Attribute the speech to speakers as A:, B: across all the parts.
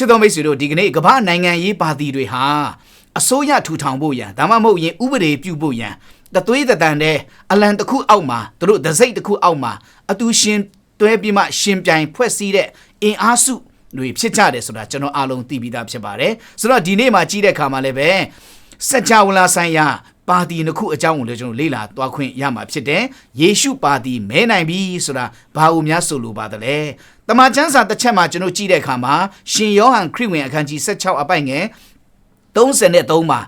A: ချစ်တော်မိတ်ဆွေတို့ဒီကနေ့ကမ္ဘာနိုင်ငံရေးပါတီတွေဟာအစိုးရထူထောင်ဖို့ရန်ဒါမှမဟုတ်ရင်ဥပဒေပြုဖို့ရန်တသွေးတတန်တဲ့အလံတစ်ခုအောက်မှာသူတို့ဒစိတ်တစ်ခုအောက်မှာအတူရှင်တွဲပြီးမှရှင်ပြိုင်ဖွဲ့စည်းတဲ့အင်အားစုတွေဖြစ်ကြတယ်ဆိုတာကျွန်တော်အားလုံးသိပြီးသားဖြစ်ပါတယ်ဆိုတော့ဒီနေ့မှာကြီးတဲ့ခါမှာလည်းပဲစัจ java လာဆိုင်ရာ ပါတီနှစ်ခုအကြောင်းကိုလည်းကျွန်တော်လေ့လာသွားခွင့်ရမှာဖြစ်တယ်။ယေရှုပါတီမဲနိုင်ပြီဆိုတာဘာလို့များဆိုလိုပါသလဲ။တမန်ကျမ်းစာတစ်ချက်မှာကျွန်တော်ကြည့်တဲ့အခါမှာရှင်ယောဟန်ခရစ်ဝင်အခန်းကြီး16အပိုင်ငယ်33မှာ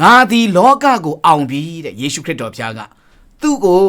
A: ငါသည်လောကကိုအောင်ပြီတဲ့ယေရှုခရစ်တော်ဘုရားကသူ့ကို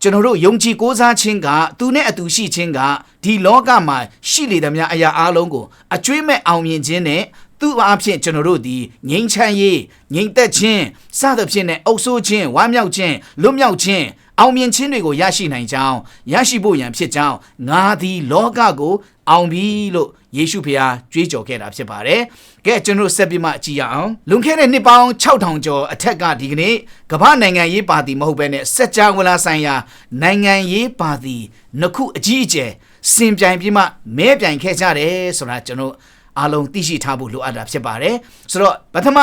A: ကျွန်တော်တို့ယုံကြည်ကိုးစားခြင်းကသူနဲ့အတူရှိခြင်းကဒီလောကမှာရှိလေသမျှအရာအလုံးကိုအကျွေးမဲ့အောင်မြင်ခြင်းနဲ့ သူ့အဖြစ်ကျွန်တော်တို့ဒီငြိမ်းချမ်းရေးငြိမ်သက်ခြင်းစသဖြင့်နဲ့အုပ်ဆိုးခြင်းဝမ်းမြောက်ခြင်းလွတ်မြောက်ခြင်းအောင်မြင်ခြင်းတွေကိုရရှိနိုင်ကြောင်းရရှိဖို့ရန်ဖြစ်ကြောင်းငါသည်လောကကိုအောင်ပြီလို့ယေရှုဖျားကြွေးကြော်ခဲ့တာဖြစ်ပါတယ်။ကဲကျွန်တော်ဆက်ပြီးမှကြည့်ရအောင်။လွန်ခဲ့တဲ့နှစ်ပေါင်း6000ကျော်အထက်ကဒီကနေ့ကမ္ဘာနိုင်ငံရေးပါတီမဟုတ်ဘဲနဲ့စက်ကြဝဠာဆိုင်ရာနိုင်ငံရေးပါတီနှစ်ခုအကြီးအကျယ်စင်ပြိုင်ပြီးမှမဲပြိုင်ခဲ့ကြတယ်ဆိုတာကျွန်တော် အားလုံးသိရှိထားဖို့လိုအပ်တာဖြစ်ပါတယ်ဆိုတော့ပထမ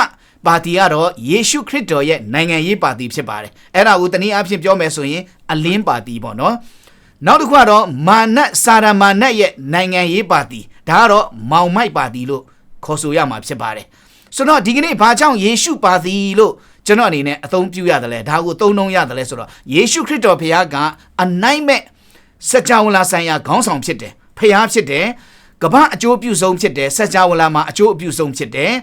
A: ပါတီကတော့ယေရှုခရစ်တော်ရဲ့နိုင်ငံရေးပါတီဖြစ်ပါတယ်အဲ့ဒါကိုတနည်းအားဖြင့်ပြောမယ်ဆိုရင်အလင်းပါတီပေါ့နော်နောက်တစ်ခုကတော့မာနတ်စာရမာနတ်ရဲ့နိုင်ငံရေးပါတီဒါကတော့မောင်မိုက်ပါတီလို့ခေါ်ဆိုရမှာဖြစ်ပါတယ်ဆိုတော့ဒီကနေ့ဘာကြောင့်ယေရှုပါတီလို့ကျွန်တော်အနေနဲ့အသုံးပြုရတယ်လဲဒါကိုသုံးနှုံးရတယ်လဲဆိုတော့ယေရှုခရစ်တော်ဘုရားကအနိုင်မဲ့စัจ java လာဆိုင်ရာခေါင်းဆောင်ဖြစ်တယ်ဖျားဖြစ်တယ် ကမ္ဘာအကျိုးပြုဆုံးဖြစ်တယ်စัจ java လာမှာအကျိုးအပြုဆုံးဖြစ်တယ်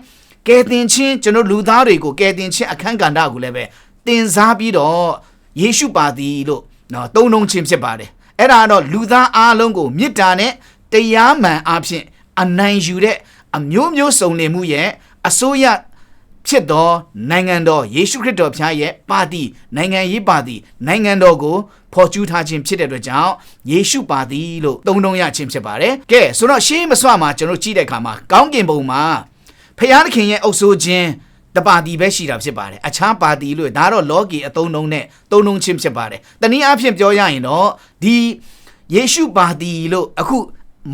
A: ကယ်တင်ခြင်းကျွန်တော်လူသားတွေကိုကယ်တင်ခြင်းအခန်းကဏ္ဍကိုလည်းပဲတင်စားပြီးတော့ယေရှုပါသည်လို့နော်သုံးနှုံးခြင်းဖြစ်ပါတယ်အဲ့ဒါကတော့လူသားအားလုံးကိုမေတ္တာနဲ့တရားမှန်အဖြစ်အနိုင်ယူတဲ့အမျိုးမျိုးစုံလင်မှုရဲ့အစိုးရဖြစ်သောနိုင်ငံတော်ယေရှုခရစ်တော်ဖျားရဲ့ပါတီနိုင်ငံရေးပါတီနိုင်ငံတော်ကို ဖော်ကျူးထားခြင်းဖြစ်တဲ့အတွက်ကြောင့်ယေရှုပါတီလို့သုံးနှုံးရခြင်းဖြစ်ပါတယ်။ကဲဆိုတော့ရှေးမစွာမှာကျွန်တော်ကြည့်တဲ့အခါမှာကောင်းကင်ဘုံမှာဖျားသခင်ရဲ့အုပ်ဆိုးခြင်းတပါတီပဲရှိတာဖြစ်ပါတယ်အခြားပါတီလို့ဒါတော့လောကီအသုံးနှုံးနဲ့သုံးနှုံးခြင်းဖြစ်ပါတယ်တနည်းအားဖြင့်ပြောရရင်တော့ဒီယေရှုပါတီလို့အခု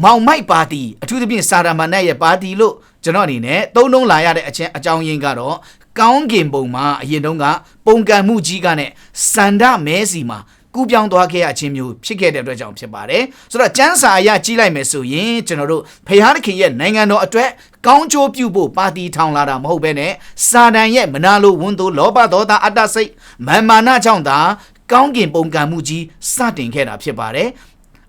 A: မောင်မိုက်ပါတီအထူးသဖြင့်စာရမဏေရဲ့ပါတီလို့ကျွန်တော်အနေနဲ့သုံးနှုံးလာရတဲ့အချင်းအကြောင်းရင်းကတော့ကောင်းကင်ဘုံမှာအရင်တုန်းကပုံကံမှုကြီးကနဲ့စန္ဒမဲစီမှာ ကူးပြောင်းသွားခဲ့ရခြင်းမျိုးဖြစ်ခဲ့တဲ့အတွက်ကြောင့်ဖြစ်ပါတယ်ဆိုတော့ကျမ်းစာအရကြီးလိုက်မယ်ဆိုရင်ကျွန်တော်တို့ဖျားသခင်ရဲ့နိုင်ငံတော်အတွက်ကောင်းကျိုးပြုဖို့ပါတီထောင်လာတာမဟုတ်ဘဲနဲ့စာတန်ရဲ့မနာလိုဝန်တိုလောဘဒေါသအတ္တစိတ်မာမာနကြောင့်သာကောင်းကင်ပုံကံမှုကြီးစတင်ခဲ့တာဖြစ်ပါတယ်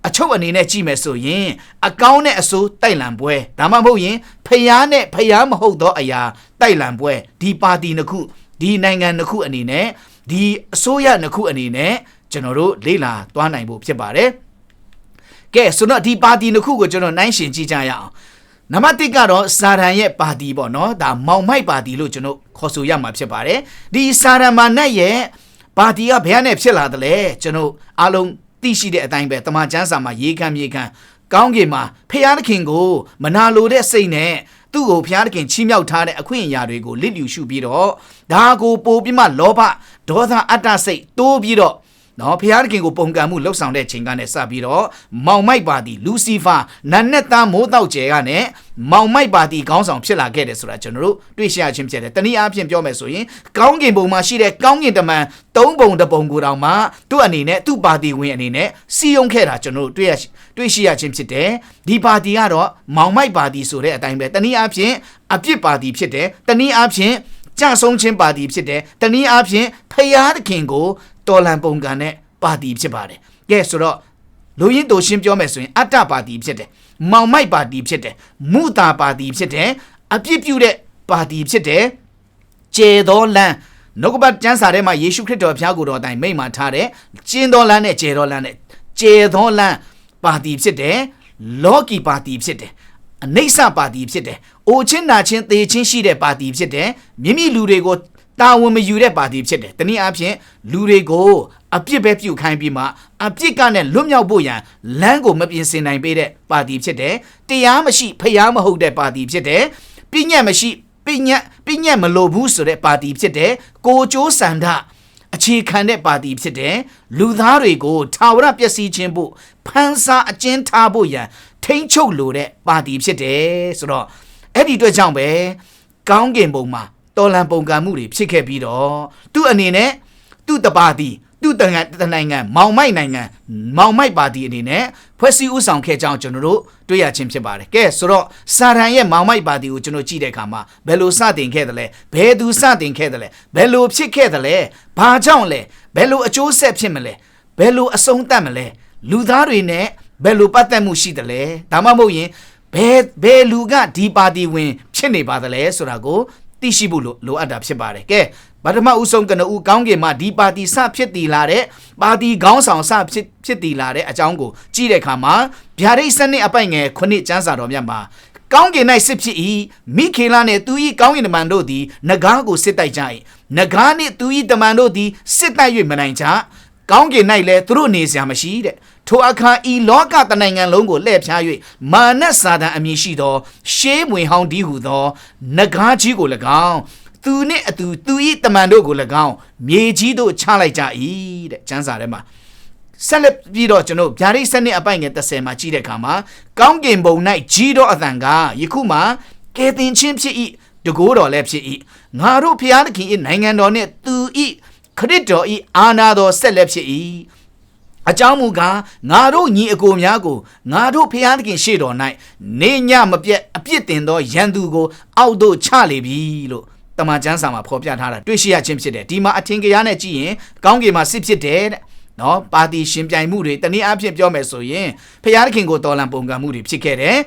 A: အချုပ်အနေနဲ့ကြည့်မယ်ဆိုရင်အကောင်းနဲ့အဆိုးတိုက်လံပွဲဒါမှမဟုတ်ရင်ဖျားနဲ့ဖျားမဟုတ်သောအရာတိုက်လံပွဲဒီပါတီနှစ်ခုဒီနိုင်ငံနှစ်ခုအနေနဲ့ဒီအစိုးရနှစ်ခုအနေနဲ့ ကျွန်တော်တို့လေ့လာသွားနိုင်ဖို့ဖြစ်ပါတယ်ကဲဆိုတော့ဒီပါတီနှစ်ခုကိုကျွန်တော်နှိုင်းရှင်ကြည့်ကြရအောင်နံပါတ်1ကတော့စာရန်ရဲ့ပါတီပေါ့နော်ဒါမောင်မိုက်ပါတီလို့ကျွန်တော်ခေါ်ဆိုရမှာဖြစ်ပါတယ်ဒီစာရန်မာနတ်ရဲ့ပါတီကဘယ်နဲ့ဖြစ်လာတယ်လဲကျွန်တော်အားလုံးသိရှိတဲ့အတိုင်းပဲတမန်ကျမ်းစာမှာရေးခမ်းမြေခမ်းကောင်းကင်မှာဖျားသခင်ကိုမနာလိုတဲ့စိတ်နဲ့သူ့ကိုဖျားသခင်ချီးမြှောက်ထားတဲ့အခွင့်အရာတွေကိုလစ်လျူရှုပြီးတော့ဒါကိုပို့ပြီးမှလောဘဒေါသအတ္တစိတ်တိုးပြီးတော့ နော်ဖျားသခင်ကိုပုံကံမှုလှုပ်ဆောင်တဲ့ချိန်ကနေစပြီးတော့မောင်မိုက်ပါတီလူစီဖာနတ်နဲ့သားမိုးတောက်ကျဲကနဲ့မောင်မိုက်ပါတီခေါင်းဆောင်ဖြစ်လာခဲ့တယ်ဆိုတာကျွန်တော်တို့တွေ့ရှိရခြင်းဖြစ်တယ်တနည်းအားဖြင့်ပြောမယ်ဆိုရင်ကောင်းကင်ဘုံမှာရှိတဲ့ကောင်းကင်တမန်သုံးပုံတစ်ပုံကိုတောင်မှသူ့အနေနဲ့သူ့ပါတီဝင်အနေနဲ့စီယုံခဲ့တာကျွန်တော်တို့တွေ့ရတွေ့ရှိရခြင်းဖြစ်တယ်ဒီပါတီကတော့မောင်မိုက်ပါတီဆိုတဲ့အတိုင်းပဲတနည်းအားဖြင့်အပြစ်ပါတီဖြစ်တယ်တနည်းအားဖြင့်ကြဆုံးခြင်းပါတီဖြစ်တယ်တနည်းအားဖြင့်ဖယားသခင်ကို တော်လန်ပုံကံနဲ့ပါတီဖြစ်ပါတယ်။ကဲဆိုတော့လူရင်းတို့ရှင်းပြောမယ်ဆိုရင်အတ္တပါတီဖြစ်တယ်။မောင်မိုက်ပါတီဖြစ်တယ်။မုတာပါတီဖြစ်တယ်။အပြစ်ပြုတဲ့ပါတီဖြစ်တယ်။ကျေတော်လန်နှုတ်ကပတ်ကျမ်းစာထဲမှာယေရှုခရစ်တော်ဘုရားကိုယ်တော်တိုင်မိန့်မှာထားတဲ့ကျင်းတော်လန်းနဲ့ကျေတော်လန်းနဲ့ကျေတော်လန်းပါတီဖြစ်တယ်။လောကီပါတီဖြစ်တယ်။အနိစ္စပါတီဖြစ်တယ်။အိုချင်းနာချင်းသေချင်းရှိတဲ့ပါတီဖြစ်တယ်။မိမိလူတွေကို တာဝန်မယူတဲ့ပါတီဖြစ်တယ်။တနည်းအားဖြင့်လူတွေကိုအပြစ်ပဲပြုတ်ခိုင်းပြီးမှအပြစ်ကနဲ့လွတ်မြောက်ဖို့ရန်လမ်းကိုမပြင်ဆင်နိုင်ပေးတဲ့ပါတီဖြစ်တယ်။တရားမရှိဖျားမဟုတ်တဲ့ပါတီဖြစ်တယ်။ပြည့်ညက်မရှိပြည့်ညက်ပြည့်ညက်မလိုဘူးဆိုတဲ့ပါတီဖြစ်တယ်။ကိုကျိုးစန္ဒအခြေခံတဲ့ပါတီဖြစ်တယ်လူသားတွေကိုထာဝရပျက်စီးခြင်းဖို့ဖန်ဆာအကျဉ်းထားဖို့ရန်ထိမ့်ချုပ်လိုတဲ့ပါတီဖြစ်တယ်ဆိုတော့အဲ့ဒီအတွက်ကြောင့်ပဲကောင်းကင်ဘုံမှာ တော်လန်ပုံကံမှုတွေဖြစ်ခဲ့ပြီးတော့သူ့အနေနဲ့သူ့တပါတီသူ့တန်တနိုင်ငံမောင်မိုက်နိုင်ငံမောင်မိုက်ပါတီအနေနဲ့ဖွဲ့စည်းဥဆောင်ခဲ့ကြောင်းကျွန်တော်တို့တွေ့ရခြင်းဖြစ်ပါတယ်။ကဲဆိုတော့စာရန်ရဲ့မောင်မိုက်ပါတီကိုကျွန်တော်ကြည့်တဲ့အခါမှာဘယ်လိုစတင်ခဲ့တယ်လဲဘယ်သူစတင်ခဲ့တယ်လဲဘယ်လိုဖြစ်ခဲ့တယ်လဲဘာကြောင့်လဲဘယ်လိုအကျိုးဆက်ဖြစ်မလဲဘယ်လိုအဆုံးသတ်မလဲလူသားတွေနဲ့ဘယ်လိုပတ်သက်မှုရှိတယ်လဲဒါမှမဟုတ်ရင်ဘယ်ဘယ်လူကဒီပါတီဝင် ဖြစ်နေပါသလဲဆိုတာကို သိရှိဖို့လိုလိုအပ်တာဖြစ်ပါတယ်ကဲပထမဦးဆုံးကနဦးကောင်းကင်မှာဒီပါတီစဖြစ်တည်လာတဲ့ပါတီခေါင်းဆောင်စဖြစ်ဖြစ်တည်လာတဲ့အကြောင်းကိုကြည့်တဲ့အခါမှာဗျာဒိတ်စနစ်အပိုင်ငယ်ခုနှစ်ကျမ်းစာတော်မြတ်မှာကောင်းကင်၌စစ်ဖြစ်၏မိခေလနှင့်သူ၏ကောင်းကင်တမန်တို့သည်နဂါးကိုစစ်တိုက်ကြ၏နဂါးနှင့်သူ၏တမန်တို့သည်စစ်တိုက်၍မနိုင်ကြ ကောင်းကင်၌လည်းသူတို့နေစရာမရှိတဲ့ထိုအခါဤလောကတနိုင်ငံလုံးကိုလှည့်ဖြား၍မာနစာတန်အမည်ရှိသော ရှေးမွေဟောင်းဒီဟုသောနဂါးကြီးကို၎င်းသူနှင့်အတူသူဤတမန်တို့ကို၎င်းမြေကြီးတို့ချလိုက်ကြ၏တဲ့ကျမ်းစာထဲမှာဆက်လက်ပြီးတော့ကျွန်တော်ဗျာဒိတ်စနစ်အပိုင်ငယ်30မှာကြည့်တဲ့အခါမှာကောင်းကင်ဘုံ၌ကြီးတော်အသံကယခုမှကဲတင်ချင်းဖြစ်၏တကိုးတော်လည်းဖြစ်၏ငါတို့ဖျားသခင်၏နိုင်ငံတော်နှင့်သူဤ ခရစ်တော်ဤအာနာတော်ဆက်လက်ဖြစ်၏အကြောင်းမူကားငါတို့ညီအကိုများကိုငါတို့ဖျားသခင်ရှေ့တော်၌နေညမပြတ်အပြစ်တင်သောရန်သူကိုအောက်သို့ချလေပြီလို့တမန်ကျမ်းစာမှာဖော်ပြထားတာတွေ့ရှိရခြင်းဖြစ်တယ်ဒီမှာအထင်ကြရနဲ့ကြည့်ရင်ကောင်းကင်မှာစစ်ဖြစ်တယ်တဲ့နော်ပါတီရှင်ပြိုင်မှုတွေတနည်းအားဖြင့်ပြောမယ်ဆိုရင်ဖျားသခင်ကိုတော်လန်ပုံကံမှုတွေဖြစ်ခဲ့တယ်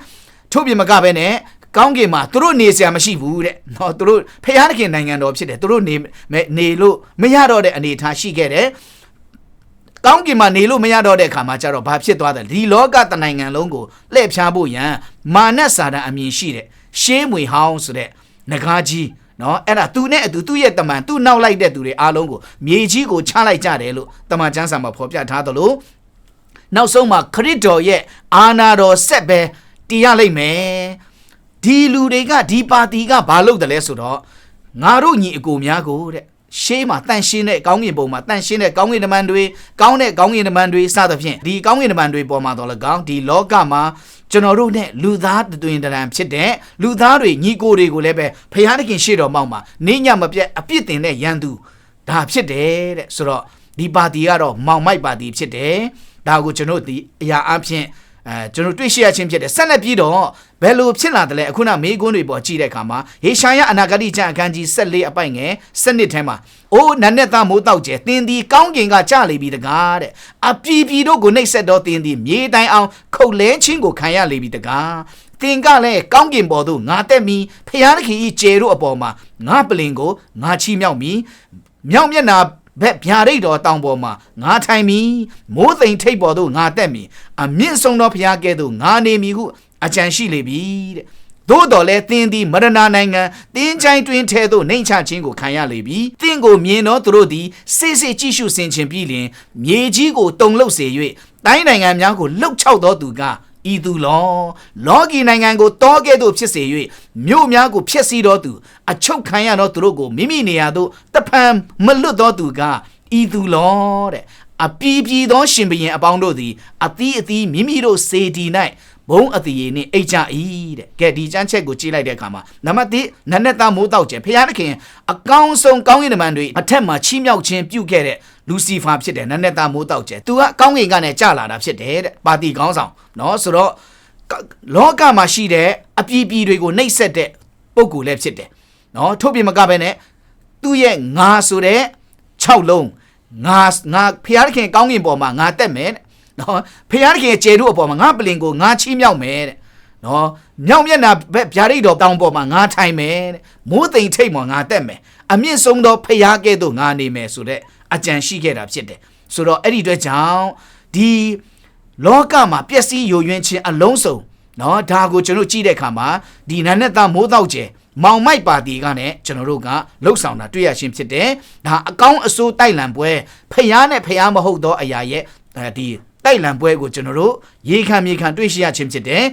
A: ထို့ပြင်မကပဲနဲ့ ကောင်းကင်မှာသူတို့နေစရာမရှိဘူးတဲ့နော်သူတို့ဖျားသခင်နိုင်ငံတော်ဖြစ်တယ်သူတို့နေနေလို့မရတော့တဲ့အနေအထားရှိခဲ့တယ်ကောင်းကင်မှာနေလို့မရတော့တဲ့အခါမှာကျတော့ဘာဖြစ်သွားတယ်ဒီလောကတနိုင်ငံလုံးကိုလှည့်ဖြားဖို့ရန်မာနစာတန်အမြင်ရှိတဲ့ရှေးမွေဟောင်းဆိုတဲ့ငကားကြီးနော်အဲ့ဒါသူနဲ့အတူသူ့ရဲ့တမန်သူ့နောက်လိုက်တဲ့သူတွေအားလုံးကိုမြေကြီးကိုချလိုက်ကြတယ်လို့တမန်ကျမ်းစာမှာဖော်ပြထားသလိုနောက်ဆုံးမှာခရစ်တော်ရဲ့အာနာတော်ဆက်ပဲတည်ရလိမ့်မယ် ဒီလူတွေကဒီပါတီကဘာလုပ်တယ်လဲဆိုတော့ငါတို့ညီအကိုများကိုတဲ့ရှေးမှာတန်ရှင်းတဲ့ကောင်းကင်ဘုံမှာတန်ရှင်းတဲ့ကောင်းကင်တမန်တွေကောင်းတဲ့ကောင်းကင်တမန်တွေစသဖြင့်ဒီကောင်းကင်တမန်တွေပေါ်မှာတော့လည်းကောင်းဒီလောကမှာကျွန်တော်တို့နဲ့လူသားတွင်တရံဖြစ်တဲ့လူသားတွေညီကိုတွေကိုလည်းပဲဖျားသခင်ရှေ့တော်မောက်မှာနေညမပြတ်အပြစ်တင်တဲ့ရန်သူဒါဖြစ်တယ်တဲ့ဆိုတော့ဒီပါတီကတော့မောင်မိုက်ပါတီဖြစ်တယ်ဒါကိုကျွန်တော်ဒီအရာအဖြစ် အဲကျွန်တော်တွေ့ရှိရခြင်းဖြစ်တယ်ဆက်လက်ပြီးတော့ဘယ်လိုဖြစ်လာတယ်လဲအခုနမေးခွန်းတွေပေါ်ကြည့်တဲ့အခါမှာဟေရှာယအနာဂတိကျမ်းအခန်းကြီး14အပိုင်ငယ်7ထဲမှာအိုးနတ်နဲ့သားမိုးတောက်ကျဲတင်းဒီကောင်းကင်ကကြလေပြီတကားတဲ့အပြည်ပြည်တို့ကိုနှိပ်စက်တော့တင်းဒီမြေတိုင်အောင်ခုတ်လဲချင်းကိုခံရလေပြီတကားတင်ကလည်းကောင်းကင်ပေါ်သို့ငါတက်မီဖျားသခင်ဤကျေတို့အပေါ်မှာငါပလင်ကိုငါချီမြောက်မီမြောက်မျက်နာ ဘက်ဗျာဒိတ်တော်တောင်ပေါ်မှာငါထိုင်မီမိုးသိမ်ထိပ်ပေါ်သို့ငါတက်မီအမြင့်ဆုံးသောဘုရားကဲ့သို့ငါနေမီဟုအကြံရှိလေပြီတဲ့သို့တော်လဲသင်သည်မရဏနိုင်ငံတင်းချိုင်းတွင်ထဲသို့နှိမ်ချခြင်းကိုခံရလေပြီသင်ကိုမြင်သောသူတို့သည်စိတ်စိတ်ကြည့်ရှုဆင်ခြင်ပြီးလျင်မြေကြီးကိုတုံလှုပ်စေ၍တိုင်းနိုင်ငံများကိုလှုပ်ချောက်သောသူက ဤသူလောလောကီနိုင်ငံကိုတောကဲ့သို့ဖြစ်စေ၍မြို့များကိုဖျက်ဆီးတော်သူအချုပ်ခံရသောသူတို့ကိုမိမိနေရာသို့တဖန်မလွတ်သောသူကဤသူလောတဲ့အပီးပြည်သောရှင်ဘရင်အပေါင်းတို့သည်အသီးအသီးမိမိတို့စေတီ၌ ဘုံအတီရေနဲ့အိတ်ကြဤတဲ့ကဲဒီချမ်းချက်ကိုကြည့်လိုက်တဲ့အခါမှာနံပါတ်1နနက်သားမိုးတောက်ကျဲဖျားသခင်အကောင်းဆုံးကောင်းကင်တမန်တွေအထက်မှာချီးမြှောက်ခြင်းပြုခဲ့တဲ့လူစီဖာဖြစ်တယ်နနက်သားမိုးတောက်ကျဲသူကကောင်းကင်ကနေကြလာတာဖြစ်တယ်တဲ့ပါတီကောင်းဆောင်နော်ဆိုတော့လောကမှာရှိတဲ့အပြည်ပြည်တွေကိုနှိပ်စက်တဲ့ပုံကူလည်းဖြစ်တယ်နော်ထုတ်ပြမကပဲနဲ့သူ့ရဲ့ငါဆိုတဲ့6လုံးငါငါဖျားသခင်ကောင်းကင်ပေါ်မှာငါတက်မယ်တဲ့ နော်ဖခင်တခင်ကျေတို့အပေါ်မှာငါပလင်ကိုငါချီးမြှောက်မယ်တဲ့နော်မြောက်မျက်နှာဘက်ဗျာဒိတ်တော်တောင်ပေါ်မှာငါထိုင်မယ်တဲ့မိုးသိမ်ထိတ်မှာငါတက်မယ်အမြင့်ဆုံးသောဖခင်ကဲ့သို့ငါနေမယ်ဆိုတဲ့အကြံရှိခဲ့တာဖြစ်တယ်ဆိုတော့အဲ့ဒီအတွက်ကြောင့်ဒီလောကမှာပျက်စီးယိုယွင်းခြင်းအလုံးစုံနော်ဒါကိုကျွန်တော်ကြည့်တဲ့အခါမှာဒီနာနဲ့သားမိုးတော့ကျဲမောင်မိုက်ပါတီကနဲ့ကျွန်တော်တို့ကလှုပ်ဆောင်တာတွေ့ရခြင်းဖြစ်တယ်ဒါအကောင်းအဆိုးတိုက်လံပွဲဖျားနဲ့ဖျားမဟုတ်သောအရာရဲ့ဒီ တိုက်လံပွဲကိုကျွန်တော်တို့ရေခံမြေခံတွေ့ရှိရခြင်းဖြစ်တယ်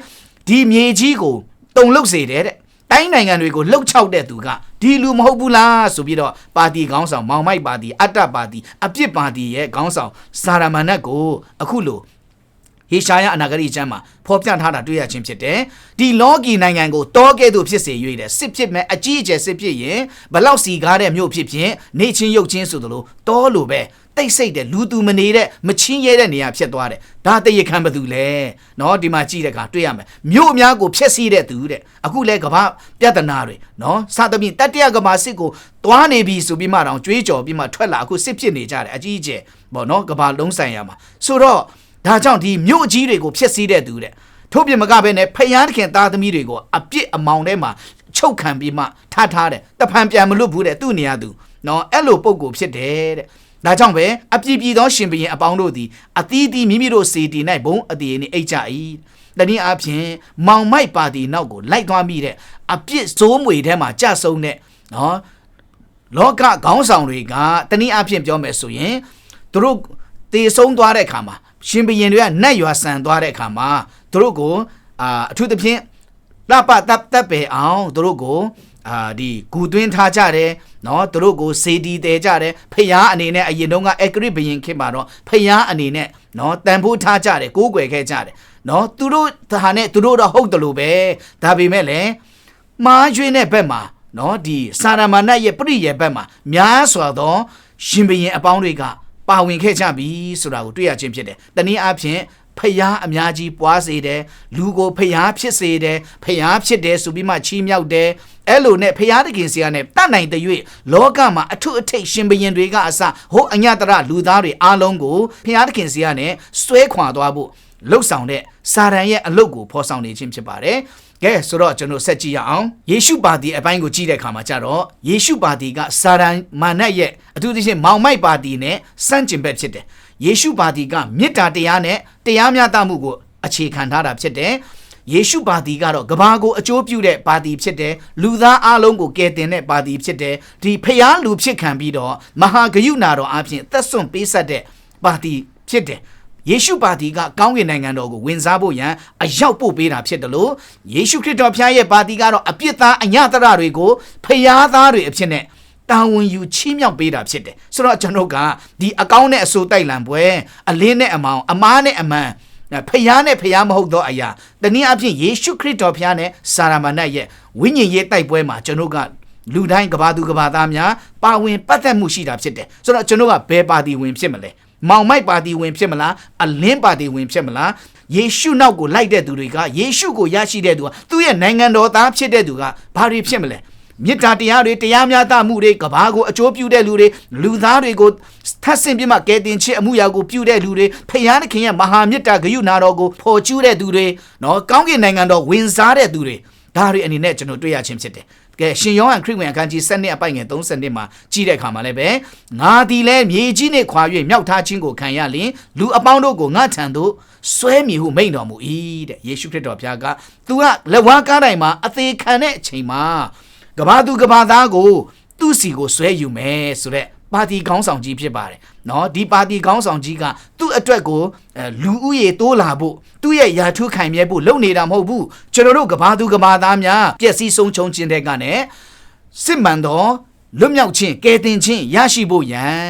A: ဒီမြေကြီးကိုတုံလုတ်စေတယ်တဲ့တိုင်းနိုင်ငံတွေကိုလှုပ်ချောက်တဲ့သူကဒီလူမဟုတ်ဘူးလားဆိုပြီးတော့ပါတီခေါင်းဆောင်မောင်မိုက်ပါတီအတ္တပါတီအပြစ်ပါတီရဲ့ခေါင်းဆောင်စာရမဏတ်ကိုအခုလို့ဟေရှာယအနာဂရိကျမ်းမှာဖော်ပြထားတာတွေ့ရခြင်းဖြစ်တယ်။ဒီလောကီနိုင်ငံကိုတောကဲ့သို့ဖြစ်စေ၍တဲ့စစ်ဖြစ်မဲ့အကြီးအကျယ်စစ်ဖြစ်ရင်ဘလောက်စီကားတဲ့မြို့ဖြစ်ဖြစ်နေချင်းရုပ်ချင်းဆိုသလိုတောလိုပဲ တိတ်ဆိတ်တဲ့လူသူမနေတဲ့မချင်းရဲတဲ့နေရာဖြစ်သွားတယ်။ဒါတရခံဘသူလဲ။နော်ဒီမှာကြည့်တဲ့အခါတွေ့ရမယ်။မြို့အများကိုဖျက်ဆီးတဲ့သူတဲ့။အခုလဲကမ္ဘာပြဿနာတွေနော်စသဖြင့်တတရကမ္ဘာစစ်ကိုတွားနေပြီဆိုပြီးမှတော့ကြွေးကြော်ပြီးမှထွက်လာအခုစစ်ဖြစ်နေကြတယ်အကြီးအကျယ်ပေါ့နော်ကမ္ဘာလုံးဆိုင်ရမှာဆိုတော့ဒါကြောင့်ဒီမြို့ကြီးတွေကိုဖျက်ဆီးတဲ့သူတဲ့ထို့ပြင်မကဘဲနဲ့ဖယားသခင်သားသမီးတွေကိုအပြစ်အမောင်ထဲမှာချုပ်ခံပြီးမှထားထားတယ်တဖန်ပြန်မလွတ်ဘူးတဲ့သူ့နေရာသူနော်အဲ့လိုပုံကိုဖြစ်တယ်တဲ့ ဒါကြောင့်ပဲအပြည့်ပြည့်သောရှင်ဘုရင်အပေါင်းတို့သည်အသီးသီးမိမိတို့စေတီ၌ဘုံအတည်နှင့်အိတ်ကြ၏တနည်းအားဖြင့်မောင်မိုက်ပါတီနောက်ကိုလိုက်သွားမိတဲ့အပြစ်စိုးမွေထဲမှာကြဆုံတဲ့နော်လောကခေါင်းဆောင်တွေကတနည်းအားဖြင့်ပြောမယ်ဆိုရင်သူတို့တေဆုံးသွားတဲ့အခါမှာရှင်ဘုရင်တွေကနတ်ရွာဆန်သွားတဲ့အခါမှာသူတို့ကိုအာအထူးသဖြင့်လှပတပ်တပ်ပဲအောင်သူတို့ကို အာဒီဂူသွင်းထားကြတယ်နော်သူတို့ကိုစေတီတဲကြတယ်ဖျားအနေနဲ့အရင်တုန်းကအဂရိဘရင်ခင်မှာတော့ဖျားအနေနဲ့နော်တန်ဖိုးထားကြတယ်ကိုးကွယ်ခဲ့ကြတယ်နော်သူတို့ဒါနဲ့သူတို့တော့ဟုတ်တယ်လို့ပဲဒါပေမဲ့လည်းမားရွေးတဲ့ဘက်မှာနော်ဒီစာရမဏတ်ရဲ့ပြိရဲ့ဘက်မှာများစွာသောရှင်ဘရင်အပေါင်းတွေကပါဝင်ခဲ့ကြပြီဆိုတာကိုတွေ့ရခြင်းဖြစ်တယ်။တနည်းအားဖြင့် ဖျားအများကြီးပွားစေတယ်လူကိုဖျားဖြစ်စေတယ်ဖျားဖြစ်တယ်ဆိုပြီးမှချီးမြှောက်တယ်အဲ့လိုနဲ့ဖျားတခင်စီကနဲ့တတ်နိုင်တဲ့၍လောကမှာအထုအထိတ်ရှင်ဘရင်တွေကအစဟိုအညတရလူသားတွေအားလုံးကိုဖျားတခင်စီကနဲ့ဆွဲခွာသွားဖို့လှုပ်ဆောင်တဲ့စာရန်ရဲ့အလုတ်ကိုဖော်ဆောင်နေခြင်းဖြစ်ပါတယ်ကဲဆိုတော့ကျွန်တော်ဆက်ကြည့်ရအောင်ယေရှုပါတီအပိုင်းကိုကြည့်တဲ့အခါမှာကြတော့ယေရှုပါတီကစာရန်မာနတ်ရဲ့အထူးသဖြင့်မောင်မိုက်ပါတီနဲ့စန့်ကျင်ဘက်ဖြစ်တယ် ယေရှုပါတီကမေတ္တာတရားနဲ့တရားမျှတမှုကိုအခြေခံထားတာဖြစ်တယ်ယေရှုပါတီကတော့ကဘာကိုအကျိုးပြုတဲ့ပါတီဖြစ်တယ်လူသားအလုံးကိုကယ်တင်တဲ့ပါတီဖြစ်တယ်ဒီဖျားလူဖြစ်ခံပြီးတော့မဟာဂယုဏတော်အပြင်သက်စွန့်ပေးဆက်တဲ့ပါတီဖြစ်တယ်ယေရှုပါတီကကောင်းကင်နိုင်ငံတော်ကိုဝင်စားဖို့ရန်အရောက်ပို့ပေးတာဖြစ်တယ်လို့ယေရှုခရစ်တော်ဖျားရဲ့ပါတီကတော့အပြစ်သားအညတရတွေကိုဖျားသားတွေအဖြစ်နဲ့ တာဝန်ယူချီးမြှောက်ပေးတာဖြစ်တယ်ဆိုတော့ကျွန်တော်ကဒီအကောင်းနဲ့အဆိုးတိုက်လံပွဲအလင်းနဲ့အမောင်အမားနဲ့အမှန်ဖျားနဲ့ဖျားမဟုတ်သောအရာတနည်းအားဖြင့်ယေရှုခရစ်တော်ဖျားနဲ့စာရမဏတ်ရဲ့ဝိညာဉ်ရေးတိုက်ပွဲမှာကျွန်တော်ကလူတိုင်းကဘာသူကဘာသားများပါဝင်ပတ်သက်မှုရှိတာဖြစ်တယ်ဆိုတော့ကျွန်တော်ကဘယ်ပါတီဝင်ဖြစ်မလဲမောင်မိုက်ပါတီဝင်ဖြစ်မလားအလင်းပါတီဝင်ဖြစ်မလားယေရှုနောက်ကိုလိုက်တဲ့သူတွေကယေရှုကိုရရှိတဲ့သူကသူ့ရဲ့နိုင်ငံတော်သားဖြစ်တဲ့သူကဘာတွေဖြစ်မလဲ မေတ္တာတရားတွေတရားမျှတမှုတွေကဘာကိုအကျိုးပြုတဲ့လူတွေလူသားတွေကိုထပ်ဆင့်ပြမှကဲတင်ချစ်အမှုရာကိုပြုတဲ့လူတွေဖယားသခင်ရဲ့မဟာမေတ္တာဂရုဏာတော်ကိုဖော်ကျူးတဲ့သူတွေနော်ကောင်းကင်နိုင်ငံတော်ဝင်စားတဲ့သူတွေဒါတွေအနေနဲ့ကျွန်တော်တွေ့ရခြင်းဖြစ်တယ်ကဲရှင်ယောဟန်ခရစ်ဝင်အခန်းကြီး7နှစ်အပိုင်ငယ်30မှာကြည့်တဲ့အခါမှာလည်းပဲငါဒီလဲမြေကြီးနှင့်ခွာ၍မြောက်ထားခြင်းကိုခံရလျင်လူအပေါင်းတို့ကိုငါထံသို့ဆွဲမြည်ဟုမိန်တော်မူ၏တဲ့ယေရှုခရစ်တော်ဘုရားကသူကလက်ဝါးကားတိုင်းမှာအသေးခံတဲ့အချိန်မှာ ကဘာသူကဘာသားကိုသူ့စီကိုဆွဲယူမယ်ဆိုတဲ့ပါတီခေါင်းဆောင်ကြီးဖြစ်ပါတယ်เนาะဒီပါတီခေါင်းဆောင်ကြီးကသူ့အတွက်ကိုလူဦးရေတိုးလာဖို့သူ့ရဲ့ယာထုခိုင်မြဲဖို့လုပ်နေတာမဟုတ်ဘူးကျွန်တော်တို့ကဘာသူကဘာသားများပျက်စီးဆုံးချုံခြင်းတဲ့ကနေစစ်မှန်သောလွတ်မြောက်ခြင်းကယ်တင်ခြင်းရရှိဖို့ရန်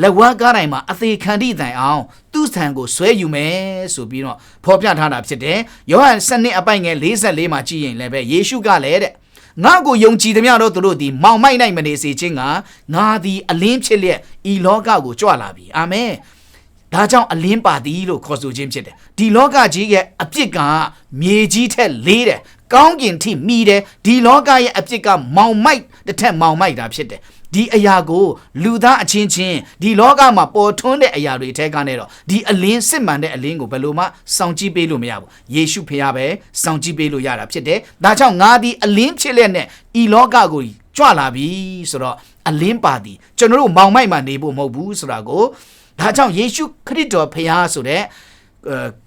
A: လက်ဝါးကားတိုင်းမှာအသေးခံတိတိုင်အောင်သူ့ဆံကိုဆွဲယူမယ်ဆိုပြီးတော့ဖော်ပြထားတာဖြစ်တယ်ယောဟန်7နှစ်အပိုင်ငယ်44မှာကြည့်ရင်လည်းပဲယေရှုကလည်းတဲ့ ငါကိုယုံကြည်သမျှတော့သူတို့သည်မောင်မိုက်နိုင်မနေစေခြင်းကငါသည်အလင်းဖြစ်လျက်ဤလောကကိုကြွလာပြီအာမင်ဒါကြောင့်အလင်းပါသည်လို့ခေါ်ဆိုခြင်းဖြစ်တယ်ဒီလောကကြီးရဲ့အပြစ်ကမြေကြီးထက်လေးတယ် ကောင်းကင်ထိမိတယ်ဒီလောကရဲ့အပြစ်ကမောင်မိုက်တစ်ထက်မောင်မိုက်တာဖြစ်တယ်ဒီအရာကိုလူသားအချင်းချင်းဒီလောကမှာပေါ်ထွန်းတဲ့အရာတွေထဲကနေတော့ဒီအလင်းစစ်မှန်တဲ့အလင်းကိုဘယ်လိုမှစောင့်ကြည့်ပေးလို့မရဘူးယေရှုဖခင်ပဲစောင့်ကြည့်ပေးလို့ရတာဖြစ်တယ်ဒါကြောင့်ငါဒီအလင်းဖြစ်လက်နဲ့ဤလောကကိုကြွလာပြီဆိုတော့အလင်းပါသည်ကျွန်တော်တို့မောင်မိုက်မှနေဖို့မဟုတ်ဘူးဆိုတာကိုဒါကြောင့်ယေရှုခရစ်တော်ဖခင်ဆိုတဲ့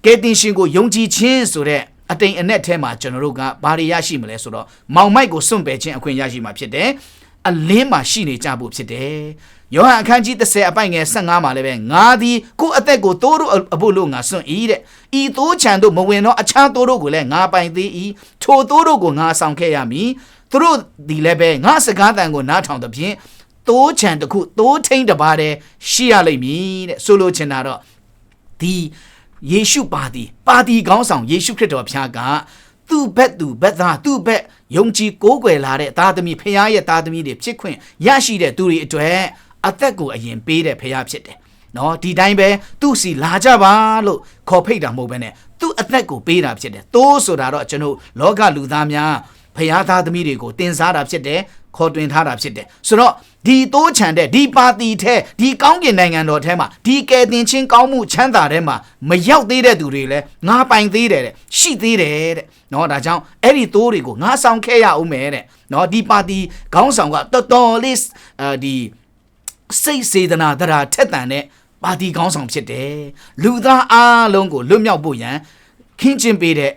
A: ကယ်တင်ရှင်ကိုယုံကြည်ခြင်းဆိုတဲ့ အတိမ်အနက်ထဲမှာကျွန်တော်တို့ကဘာတွေရရှိမလဲဆိုတော့မောင်မိုက်ကိုစွန့်ပယ်ခြင်းအခွင့်ရရှိမှာဖြစ်တယ်အလင်းမှာရှိနေကြဖို့ဖြစ်တယ်ယောဟန်အခန်းကြီး30အပိုင်ငယ်15မှာလည်းပဲငါသည်ကိုယ်အသက်ကိုတိုးတို့အဖို့လို့ငါစွန့်၏တဲ့ဤတိုးချံတို့မဝင်တော့အခြားတိုးတို့ကိုလည်းငါပိုင်သေး၏ထိုတိုးတို့ကိုငါဆောင်ခဲ့ရမည်သူတို့ဒီလည်းပဲငါစကားတန်ကိုနားထောင်သဖြင့်တိုးချံတစ်ခုတိုးထိန်တစ်ပါးတည်းရှိရလိမ့်မည်တဲ့ဆိုလိုချင်တာတော့ဒီ ယေရှုပါတီပါတီကောင်းဆောင်ယေရှုခရစ်တော်ဖျားကသူ့ဘက်သူဘက်သားသူ့ဘက်ယုံကြည်ကိုးကွယ်လာတဲ့သားသမီးဖခင်ရဲ့သားသမီးတွေဖြစ်ခွင့်ရရှိတဲ့သူတွေအတွက်အသက်ကိုအရင်ပေးတဲ့ဖခင်ဖြစ်တယ်။နော်ဒီတိုင်းပဲသူ့စီလာကြပါလို့ခေါ်ဖိတ်တာမဟုတ်ဘဲနဲ့သူ့အသက်ကိုပေးတာဖြစ်တယ်။သိုးဆိုတာတော့ကျွန်တော်လောကလူသားများဖခင်သားသမီးတွေကိုတင်စားတာဖြစ်တယ်ခေါ်တွင်ထားတာဖြစ်တယ်ဆိုတော့ ဒီတိုးချန်တဲ့ဒီပါတီထဲဒီကောင်းကင်နိုင်ငံတော်ထဲမှာဒီကယ်တင်ချင်းကောင်းမှုချမ်းသာထဲမှာမရောက်သေးတဲ့သူတွေလည်းငါပိုင်သေးတယ်တဲ့ရှိသေးတယ်တဲ့เนาะဒါကြောင့်အဲ့ဒီတိုးတွေကိုငါဆောင်ခဲ့ရအောင်မယ်တဲ့เนาะဒီပါတီခေါင်းဆောင်ကတော်တော်လေးအဲဒီစိတ်စေတနာတရာထက်တန်တဲ့ပါတီခေါင်းဆောင်ဖြစ်တယ်လူသားအားလုံးကိုလွတ်မြောက်ဖို့ရန်ခင်းကျင်းပေးတဲ့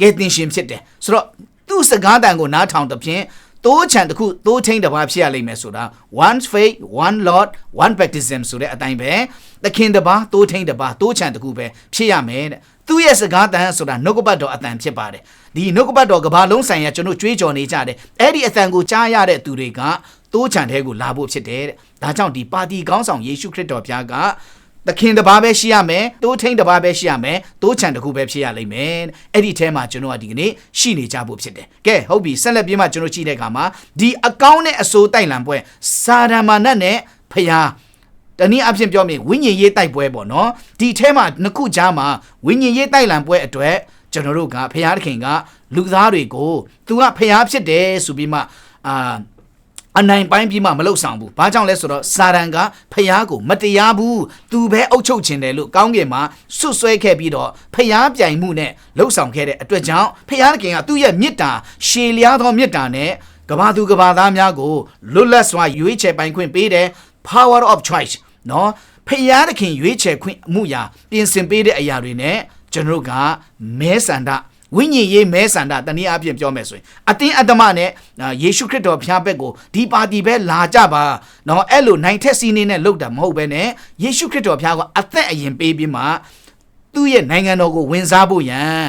A: ကယ်တင်ရှင်ဖြစ်တယ်ဆိုတော့သူ့စကားတန်ကိုနားထောင်တဲ့ဖြင့် တိုးချံတစ်ခုတိုးထိန်တစ်ပါးဖြစ်ရလိမ့်မယ်ဆိုတာ one faith one lord one baptism ဆိုတဲ့အတိုင်းပဲသခင်တစ်ပါးတိုးထိန်တစ်ပါးတိုးချံတစ်ခုပဲဖြစ်ရမယ်တဲ့သူ့ရဲ့စကားတန်ဆိုတာနှုတ်ကပတ်တော်အတန်ဖြစ်ပါတယ်ဒီနှုတ်ကပတ်တော်ကဘာလုံးဆိုင်ရာကျွန်တော်ကြွေးကြော်နေကြတယ်အဲ့ဒီအတန်ကိုကြားရတဲ့သူတွေကတိုးချံတဲ့ကိုလာဖို့ဖြစ်တယ်တဲ့ဒါကြောင့်ဒီပါတီကောင်းဆောင်ယေရှုခရစ်တော်ဘုရားက သခင်တပါးပဲရှိရမယ်တိုးထိန်တပါးပဲရှိရမယ်တိုးချံတစ်ခုပဲဖြစ်ရလိမ့်မယ်အဲ့ဒီထဲမှာကျွန်တော်ကဒီကနေ့ရှိနေကြဖို့ဖြစ်တယ်ကဲဟုတ်ပြီဆက်လက်ပြီးမှကျွန်တော်ကြည့်တဲ့အခါမှာဒီအကောင်းနဲ့အဆိုးတိုက်လံပွဲစာရမာနတ်နဲ့ဖျားတနည်းအားဖြင့်ပြောမြင်ဝိညာဉ်ရေးတိုက်ပွဲပေါ့နော်ဒီထဲမှာနှစ်ခုကြားမှာဝိညာဉ်ရေးတိုက်လံပွဲအတွက်ကျွန်တော်တို့ကဖျားသခင်ကလူသားတွေကိုသူကဖျားဖြစ်တယ် ဆိုပြီးမှအာ အနိုင်ပိုင်းပြီးမှမလုဆောင်ဘူး။ဘာကြောင့်လဲဆိုတော့စာရန်ကဖျားကိုမတရားဘူး။သူပဲအုပ်ချုပ်ခြင်းတယ်လို့ကောင်းကင်မှာဆွဆွဲခဲ့ပြီးတော့ဖျားပြိုင်မှုနဲ့လှုပ်ဆောင်ခဲ့တဲ့အတွက်ကြောင့်ဖျားခင်ကသူ့ရဲ့မေတ္တာရှည်လျားသောမေတ္တာနဲ့ကဘာသူကဘာသားများကိုလွတ်လပ်စွာရွေးချယ်ပိုင်ခွင့်ပေးတယ် power of choice နော်ဖျားခင်ရွေးချယ်ခွင့်မှုရာပြင်ဆင်ပေးတဲ့အရာတွေနဲ့ကျွန်တော်တို့ကမဲဆန္ဒ ဝိညာဉ်ရေးမဲဆန္ဒတနည်းအားဖြင့်ပြောမယ်ဆိုရင်အတင်းအတ္တမနဲ့ယေရှုခရစ်တော်ဖျားဘက်ကိုဒီပါတီပဲလာကြပါနော်အဲ့လိုနိုင်ထက်စီးနေနဲ့လောက်တာမဟုတ်ပဲနဲ့ယေရှုခရစ်တော်ဖျားကအသက်အရင်ပေးပြီးမှသူ့ရဲ့နိုင်ငံတော်ကိုဝင်စားဖို့ရန်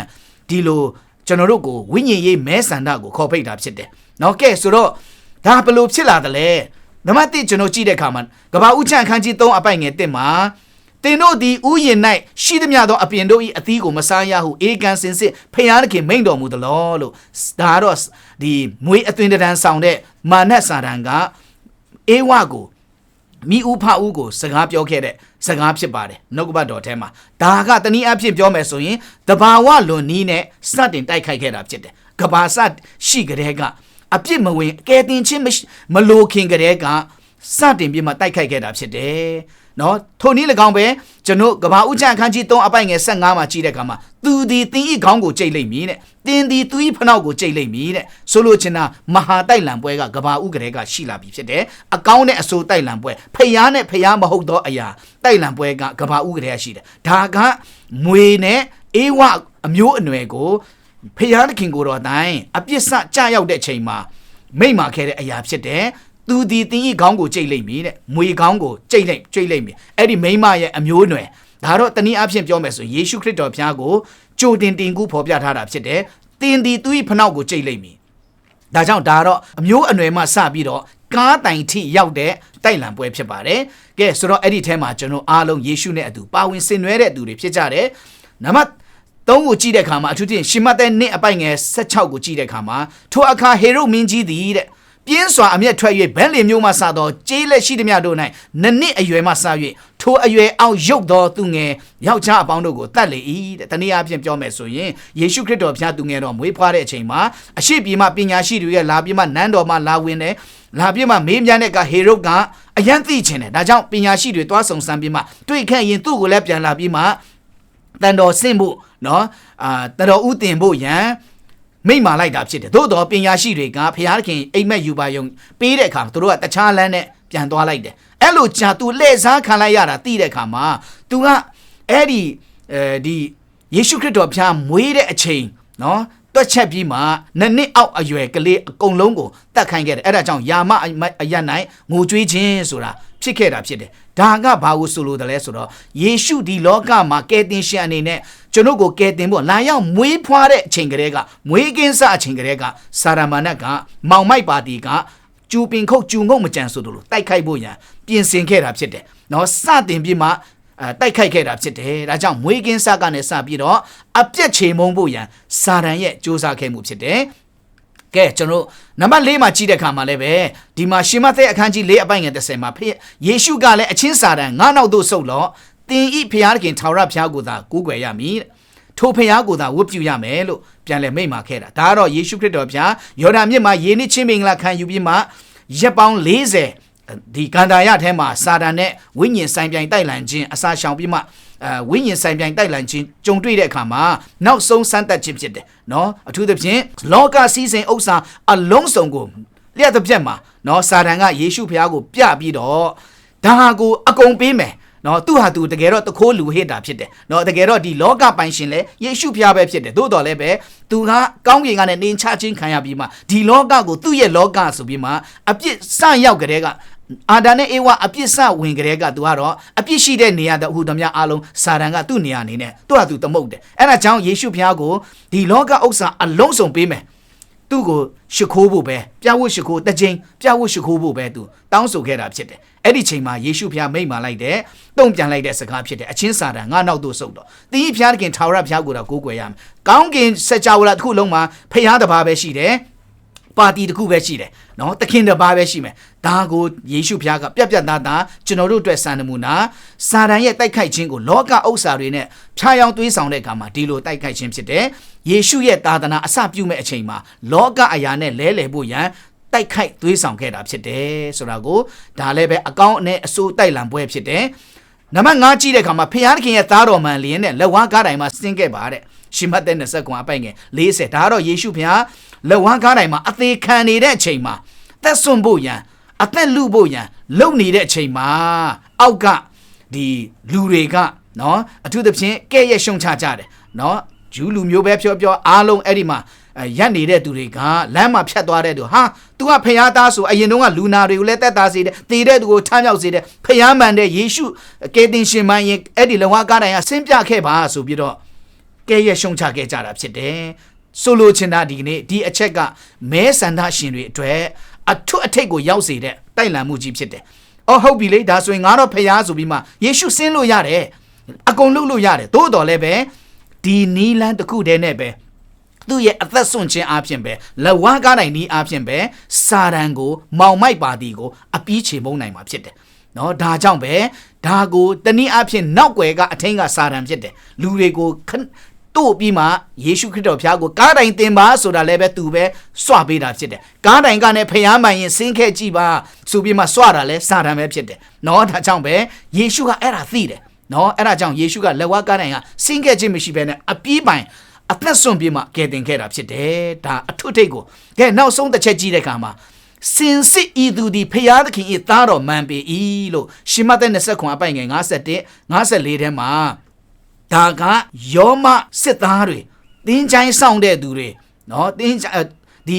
A: ဒီလိုကျွန်တော်တို့ကိုဝိညာဉ်ရေးမဲဆန္ဒကိုခေါ်ဖိတ်တာဖြစ်တယ်နော်ကဲဆိုတော့ဒါဘယ်လိုဖြစ်လာသလဲနံပါတ်1ကျွန်တော်ကြည့်တဲ့အခါမှာကဘာဥချန်ခန်းကြီး3အပိုင်ငယ်1မှာ တင်တို့သည်ဥယျာဉ်၌ရှိသမျှသောအပြင်တို့၏အသီးကိုမစားရဟုအေကန်စင်စစ်ဖျားသခင်မိန့်တော်မူသလောလို့ဒါတော့ဒီမွေးအသွင်တန်းဆောင်တဲ့မာနတ်စာတန်ကအေဝကိုမိဥဖဦးကိုစကားပြောခဲ့တဲ့စကားဖြစ်ပါတယ်နှုတ်ကပတ်တော်ထဲမှာဒါကတနည်းအားဖြင့်ပြောမယ်ဆိုရင်တဘာဝလွန်နီးနဲ့စတင်တိုက်ခိုက်ခဲ့တာဖြစ်တယ်ကဘာစရှိကြတဲ့ကအပြစ်မဝင်ကဲတင်ချင်းမလိုခင်ကြတဲ့ကစတင်ပြီးမှတိုက်ခိုက်ခဲ့တာဖြစ်တယ် နော်ထိုနည်း၎င်းပဲကျွန်တော်ကဘာဥချအခန်းကြီး3အပိုင်ငယ်15မှာကြည့်တဲ့အခါမှာသူသည်သင်၏ခေါင်းကိုကြိတ်လိုက်မည်တဲ့တင်းသည်သူ၏ဖနှောက်ကိုကြိတ်လိုက်မည်တဲ့ဆိုလိုချင်တာမဟာတိုက်လံပွဲကကဘာဥကလေးကရှိလာပြီဖြစ်တယ်အကောင်းနဲ့အဆိုးတိုက်လံပွဲဖျားနဲ့ဖျားမဟုတ်သောအရာတိုက်လံပွဲကကဘာဥကလေးကရှိတယ်ဒါကမွေနဲ့အေးဝအမျိုးအနွယ်ကိုဖျားသခင်ကိုတော်တိုင်းအပြစ်စကြရောက်တဲ့ချိန်မှာမိမ့်မာခဲ့တဲ့အရာဖြစ်တယ် သူဒီတင်းဤခေါင်းကိုကြိတ်လိုက်မည်တဲ့မွေခေါင်းကိုကြိတ်လိုက်ကြိတ်လိုက်မည်အဲ့ဒီမိမရဲ့အမျိုးအနွယ်ဒါတော့တနည်းအားဖြင့်ပြောမယ်ဆိုယေရှုခရစ်တော်ဘုရားကိုကြိုတင်တင်ကူဖော်ပြထားတာဖြစ်တယ်တင်းဒီသူဤဖနောက်ကိုကြိတ်လိုက်မည်ဒါကြောင့်ဒါတော့အမျိုးအနွယ်မှစပြီးတော့ကားတိုင်ထိရောက်တဲ့တိုက်လံပွဲဖြစ်ပါတယ်ကဲဆိုတော့အဲ့ဒီထဲမှာကျွန်တော်အားလုံးယေရှုနဲ့အတူပါဝင်ဆင်နွှဲတဲ့သူတွေဖြစ်ကြတယ်နံပါတ်သုံးကိုကြည့်တဲ့အခါမှာအထူးသဖြင့်ရှမတ်တဲ့နှစ်အပိုင်ငယ်16ကိုကြည့်တဲ့အခါမှာထိုအခါဟေရုမင်းကြီးသည်တဲ့ ပြင်းစွာအမျက်ထွက်၍ဘဲလင်မျိုးမှစသောကြေးလက်ရှိသည်များတို့၌နနှစ်အရွယ်မှစ၍ထိုအရွယ်အောက်ရုပ်သောသူငယ်ယောက်ျားအပေါင်းတို့ကိုတတ်လေ၏တဲ့တနည်းအားဖြင့်ပြောမယ်ဆိုရင်ယေရှုခရစ်တော်ဘုရားသူငယ်တော်မွေးဖွားတဲ့အချိန်မှာအရှိပြေမှပညာရှိတွေရဲ့လာပြီးမှနန်းတော်မှလာဝင်တယ်လာပြီးမှမေးမြန်းတဲ့ကဟေရုတ်ကအယံသိချင်တယ်ဒါကြောင့်ပညာရှိတွေတွားဆုံဆန်းပြီးမှတွေ့ခဲ့ရင်သူ့ကိုလည်းပြန်လာပြီးမှတန်တော်ဆင့်ဖို့နော်အာတန်တော်ဥတင်ဖို့ယံ မိမ့်မာလိုက်တာဖြစ်တယ်သို့တော့ပညာရှိတွေကဘုရားသခင်အိမ်မက်ယူပါယုံပေးတဲ့အခါသူတို့ကတခြားလမ်းနဲ့ပြန်သွားလိုက်တယ်အဲ့လိုကြာ तू လှည့်စားခံလိုက်ရတာသိတဲ့အခါမှာ तू ကအဲ့ဒီအဲဒီယေရှုခရစ်တော်ဘုရားမွေးတဲ့အချိန်နော်တွက်ချက်ပြီးမှနှစ်နှစ်အောက်အရွယ်ကလေးအကုန်လုံးကိုတတ်ခိုင်းခဲ့တယ်အဲ့ဒါကြောင့်ယာမအရနိုင်ငိုကြွေးခြင်းဆိုတာ ဖြစ်ခဲ့တာဖြစ်တယ်ဒါကဘာကိုဆိုလိုတယ်လဲဆိုတော့ယေရှုဒီလောကမှာကယ်တင်ရှင်အနေနဲ့ကျွန်ုပ်ကိုကယ်တင်ဖို့လာရောက်မွေးဖွားတဲ့အချိန်ကလေးကမွေးကင်းစအချိန်ကလေးကစာရမဏတ်ကမောင်မိုက်ပါတီကကျူပင်ခုတ်ကျူငုံမကြံဆိုတို့တိုက်ခိုက်ဖို့ရန်ပြင်ဆင်ခဲ့တာဖြစ်တယ်နော်စတင်ပြီးမှအဲတိုက်ခိုက်ခဲ့တာဖြစ်တယ်ဒါကြောင့်မွေးကင်းစကနေစပြီးတော့အပြက်ချေမုံဖို့ရန်စာရန်ရဲ့စ조사ခဲ့မှုဖြစ်တယ်ကဲကျွန်တော် နံပါတ်၄မှာကြည့်တဲ့အခါမှာလည်းပဲဒီမှာရှမသက်အခန်းကြီး၄အပိုင်ငယ်30မှာဖေယေရှုကလည်းအချင်းစာတန်ငါးနောက်သို့ဆုတ်လော့တင်ဤဖျားခင်ထာဝရဘုရားကိုသာကူးကွယ်ရမည်ထိုဖျားကိုသာဝတ်ပြုရမယ်လို့ပြန်လဲမိန့်မာခဲ့တာဒါကတော့ယေရှုခရစ်တော်ဘုရားယော်ဒန်မြစ်မှာယေနစ်ချင်းမင်္ဂလာခံယူပြီးမှရက်ပေါင်း40ဒီကန္တာရထဲမှာစာတန်နဲ့ဝိညာဉ်ဆိုင်ပြိုင်တိုက်လန်ခြင်းအစာရှောင်ပြီးမှ အဲဝိညာဉ်ဆိုင်ပြိုင်တိုက်လန်ခြင်းကြုံတွေ့တဲ့အခါမှာနောက်ဆုံးစမ်းသပ်ခြင်းဖြစ်တယ်နော်အထူးသဖြင့်လောကစည်းစိမ်ဥစ္စာအလုံးစုံကိုလျှက်တစ်ပြက်မှာနော်စာတန်ကယေရှုဖျားကိုပြပြီးတော့ဒါဟာကိုအကုန်ပေးမယ်နော်သူဟာသူတကယ်တော့တခိုးလူဟစ်တာဖြစ်တယ်နော်တကယ်တော့ဒီလောကပိုင်ရှင်လဲယေရှုဖျားပဲဖြစ်တယ်သို့တော်လည်းပဲသူကကောင်းကင်ကနေနေချခြင်းခံရပြီးမှဒီလောကကိုသူ့ရဲ့လောကဆိုပြီးမှအပြစ်စရောက်ကြတဲ့က အာဒါနဲ့အေဝါအပြစ်စဝင်ကြတဲ့ကသူကတော့အပြစ်ရှိတဲ့နေရာတဟူသမျှအလုံးစာတန်ကသူ့နေရာအနေနဲ့သူ့ဟာသူတမုတ်တယ်အဲ့ဒါကြောင့်ယေရှုဖျားကိုဒီလောကဥစ္စာအလုံးစုံပေးမယ်သူ့ကိုရှ िख ိုးဖို့ပဲပြဝတ်ရှ िख ိုးတစ်ချိန်ပြဝတ်ရှ िख ိုးဖို့ပဲသူတောင်းဆိုခဲ့တာဖြစ်တယ်အဲ့ဒီချိန်မှာယေရှုဖျားမိန့်မာလိုက်တဲ့တုံ့ပြန်လိုက်တဲ့စကားဖြစ်တယ်အချင်းစာတန်ငါနောက်သို့ဆုတ်တော့တင်းဖျားခင်ထာဝရဖျားကိုတော့ကိုးကွယ်ရမယ်ကောင်းကင်စကြဝဠာတစ်ခုလုံးမှာဖျားတစ်ပါးပဲရှိတယ် ပါတီတစ်ခုပဲရှိတယ်နော်တခင်တစ်ပါးပဲရှိမယ်ဒါကိုယေရှုဖျားကပြက်ပြက်သားသားကျွန်တော်တို့အတွက်စံနမူနာစာတန်ရဲ့တိုက်ခိုက်ခြင်းကိုလောကဥစ္စာတွေနဲ့ဖြားယောင်းသွေးဆောင်တဲ့အခါမှာဒီလိုတိုက်ခိုက်ခြင်းဖြစ်တယ်ယေရှုရဲ့သာသနာအစပြုမဲ့အချိန်မှာလောကအရာနဲ့လဲလှယ်ဖို့ရန်တိုက်ခိုက်သွေးဆောင်ခဲ့တာဖြစ်တယ်ဆိုတာကိုဒါလည်းပဲအကောင့်နဲ့အစိုးတိုက်လံပွဲဖြစ်တယ်နံပါတ်5ကြည့်တဲ့အခါမှာဖျားသခင်ရဲ့သားတော်မှန်လျင်းနဲ့လက်ဝါးကားတိုင်မှာဆင်းခဲ့ပါတဲ့ရှင်မတ်တဲ့20ကွန်အပိုင်ငယ်40ဒါကတော့ယေရှုဖျား လက်ဝါးကားတိုင်မှာအသေးခံနေတဲ့အချိန်မှာသက်စွန့်ဖို့ရန်အသက်လူဖို့ရန်လုံနေတဲ့အချိန်မှာအောက်ကဒီလူတွေကနော်အထူးသဖြင့်ကဲ့ရဲ့ရှုံချကြတယ်နော်ဂျူးလူမျိုးပဲပြောပြောအားလုံးအဲ့ဒီမှာရက်နေတဲ့သူတွေကလမ်းမှာဖြတ်သွားတဲ့သူဟာ तू ကဖျားသားဆိုအရင်တုန်းကလူနာတွေကိုလည်းတက်သားစေတယ်တည်တဲ့သူကိုထမ်းမြောက်စေတယ်ဖျားမှန်တဲ့ယေရှုကေတင်ရှင်မရင်အဲ့ဒီလုံဝကားတိုင်ကဆင်းပြခဲ့ပါဆိုပြီးတော့ကဲရဲ့ရှုံချခဲ့ကြတာဖြစ်တယ် ဆိုလိုချင်တာဒီကနေ့ဒီအချက်ကမဲဆန္ဒရှင်တွေအတွက်အထွတ်အထိပ်ကိုရောက်စေတဲ့တိုက်လံမှုကြီးဖြစ်တယ်။အော်ဟုတ်ပြီလေဒါဆိုရင်ငါတော့ဖျားဆိုပြီးမှယေရှုဆင်းလို့ရတယ်။အကုန်လုပ်လို့ရတယ်။သို့တော်လည်းပဲဒီနီလန်းတစ်ခုတည်းနဲ့ပဲသူ့ရဲ့အသက်ဆွန့်ခြင်းအပြင်ပဲလဝါကားနိုင်နီးအပြင်ပဲစာရန်ကိုမောင်မိုက်ပါတီကိုအပီးချေမုန်းနိုင်မှာဖြစ်တယ်။နော်ဒါကြောင့်ပဲဒါကိုတနည်းအားဖြင့်နောက်ွယ်ကအထင်းကစာရန်ဖြစ်တယ်။လူတွေကို တို့ပြီးမှယေရှုခရစ်တော်ဖျားကိုကားတိုင်တင်ပါဆိုတာလည်းပဲသူပဲစွပေးတာဖြစ်တယ်။ကားတိုင်ကလည်းဖျားမှန်ရင်ဆင်းခဲ့ကြည့်ပါဆိုပြီးမှစွတာလည်းစာတန်ပဲဖြစ်တယ်။နော်ဒါကြောင့်ပဲယေရှုကအဲ့ဒါသိတယ်။နော်အဲ့ဒါကြောင့်ယေရှုကလက်ဝါးကားတိုင်ကဆင်းခဲ့ခြင်းမရှိဘဲနဲ့အပြေးပိုင်အသက်ဆွန့်ပြီးမှကယ်တင်ခဲ့တာဖြစ်တယ်။ဒါအထွတ်ထိပ်ကိုကဲနောက်ဆုံးတစ်ချက်ကြည့်တဲ့အခါမှာစင်စစ်ဤသူသည်ဖျားသခင်၏သားတော်မှန်ပေ၏လို့ရှမသက်20ခွန်အပိုင်ငယ်51 54ထဲမှာ ဒါကယောမစစ်သားတွေတင်းချိုင်းဆောင်တဲ့သူတွေနော်တင်းဒီ